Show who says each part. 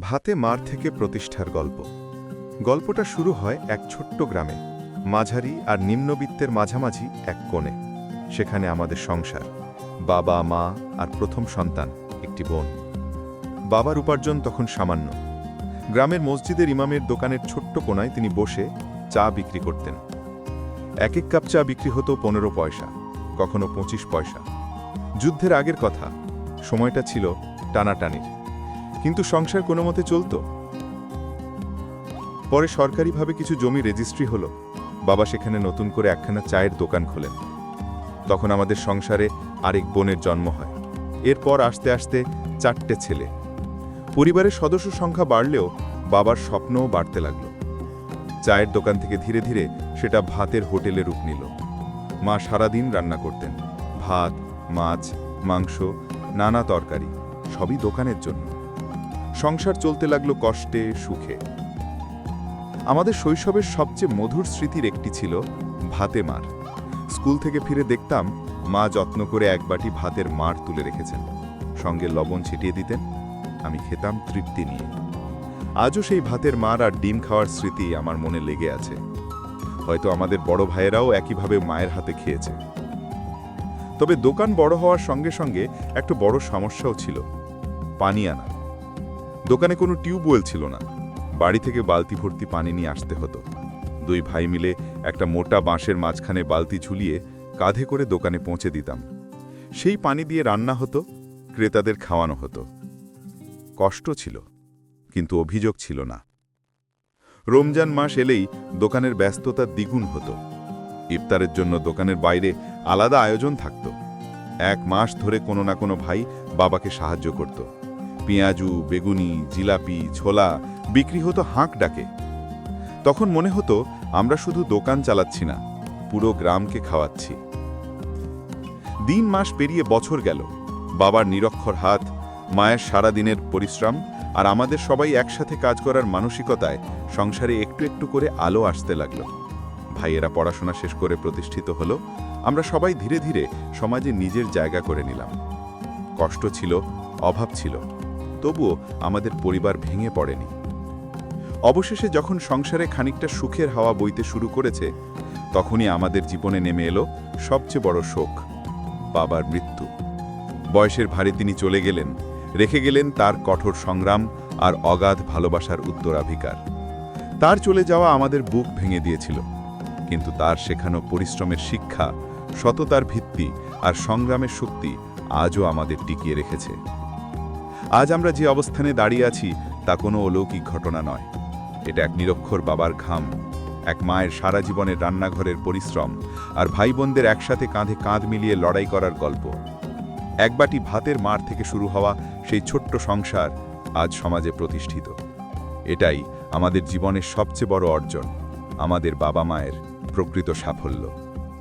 Speaker 1: ভাতে মার থেকে প্রতিষ্ঠার গল্প। গল্পটা শুরু হয় এক ছোট্ট গ্রামে। মাঝারি আর নিম্নবিত্তের মাঝামাঝি এক কোণে। সেখানে আমাদের সংসার। বাবা, মা আর প্রথম সন্তান, একটি বোন। বাবার উপার্জন তখন সামান্য। গ্রামের মসজিদের ইমামের দোকানের ছোট্ট কোনায় তিনি বসে চা বিক্রি করতেন। এক এক কাপ চা বিক্রি হতো পনেরো পয়সা, কখনো পঁচিশ পয়সা। যুদ্ধের আগের কথা, সময়টা ছিল টানাটানির। কিন্তু সংসার কোনো মতে চলত। পরে সরকারিভাবে কিছু জমি রেজিস্ট্রি হলো। বাবা সেখানে নতুন করে একখানা চায়ের দোকান খোলেন। তখন আমাদের সংসারে আরেক বোনের জন্ম হয়। এরপর আস্তে আস্তে চারটে ছেলে। পরিবারের সদস্য সংখ্যা বাড়লেও বাবার স্বপ্নও বাড়তে লাগল। চায়ের দোকান থেকে ধীরে ধীরে সেটা ভাতের হোটেলে রূপ নিল। মা সারাদিন রান্না করতেন। ভাত, মাছ, মাংস, নানা তরকারি, সবই দোকানের জন্য। সংসার চলতে লাগল কষ্টে, সুখে। আমাদের শৈশবের সবচেয়ে মধুর স্মৃতির একটি ছিল ভাতে মার। স্কুল থেকে ফিরে দেখতাম, মা যত্ন করে এক বাটি ভাতের মার তুলে রেখেছেন। সঙ্গে লবণ ছিটিয়ে দিতেন, আমি খেতাম তৃপ্তি নিয়ে। আজও সেই ভাতের মার আর ডিম খাওয়ার স্মৃতি আমার মনে লেগে আছে। হয়তো আমাদের বড় ভাইয়েরাও একইভাবে মায়ের হাতে খেয়েছে। তবে দোকান বড় হওয়ার সঙ্গে সঙ্গে একটা বড় সমস্যাও ছিল। পানি আনা। দোকানে কোনো টিউবওয়েল ছিল না। বাড়ি থেকে বালতি ভর্তি পানি নিয়ে আসতে হতো। দুই ভাই মিলে একটা মোটা বাঁশের মাঝখানে বালতি ঝুলিয়ে কাঁধে করে দোকানে পৌঁছে দিতাম। সেই পানি দিয়ে রান্না হতো, ক্রেতাদের খাওয়ানো হতো। কষ্ট ছিল, কিন্তু অভিযোগ ছিল না। রমজান মাস এলেই দোকানের ব্যস্ততা দ্বিগুণ হতো। ইফতারের জন্য দোকানের বাইরে আলাদা আয়োজন থাকত। এক মাস ধরে কোনো না কোনো ভাই বাবাকে সাহায্য করত। পেঁয়াজু, বেগুনি, জিলাপি, ছোলা বিক্রি হতো হাঁক ডাকে। তখন মনে হতো আমরা শুধু দোকান চালাচ্ছি না, পুরো গ্রামকে খাওয়াচ্ছি। দিন মাস পেরিয়ে বছর গেল, বাবার নিরক্ষর হাত, মায়ের সারা দিনের পরিশ্রম আর আমাদের সবাই একসাথে কাজ করার মানসিকতায় সংসারে একটু একটু করে আলো আসতে লাগল। ভাইয়েরা পড়াশোনা শেষ করে প্রতিষ্ঠিত হলো, আমরা সবাই ধীরে ধীরে সমাজে নিজের জায়গা করে নিলাম। কষ্ট ছিল, অভাব ছিল। তবুও আমাদের পরিবার ভেঙে পড়েনি। অবশেষে যখন সংসারে খানিকটা সুখের হাওয়া বইতে শুরু করেছে, তখনই আমাদের জীবনে নেমে এলো সবচেয়ে বড় শোক, বাবার মৃত্যু। বয়সের ভারে তিনি চলে গেলেন, রেখে গেলেন তার কঠোর সংগ্রাম আর অগাধ ভালোবাসার উত্তরাধিকার। তার চলে যাওয়া আমাদের বুক ভেঙে দিয়েছিল, কিন্তু তার শেখানো পরিশ্রমের শিক্ষা, সততার ভিত্তি আর সংগ্রামের শক্তি আজও আমাদের টিকিয়ে রেখেছে। আজ আমরা যে অবস্থানে দাঁড়িয়ে আছি, তা কোনো অলৌকিক ঘটনা নয়। এটা এক নিরক্ষর বাবার ঘাম, এক মায়ের সারা জীবনের রান্নাঘরের পরিশ্রম, আর ভাই বোনদের একসাথে কাঁধে কাঁধ মিলিয়ে লড়াই করার গল্প। একবাটি ভাতের মার থেকে শুরু হওয়া সেই ছোট্ট সংসার আজ সমাজে প্রতিষ্ঠিত। এটাই আমাদের জীবনের সবচেয়ে বড় অর্জন, আমাদের বাবা মায়ের প্রকৃত সাফল্য।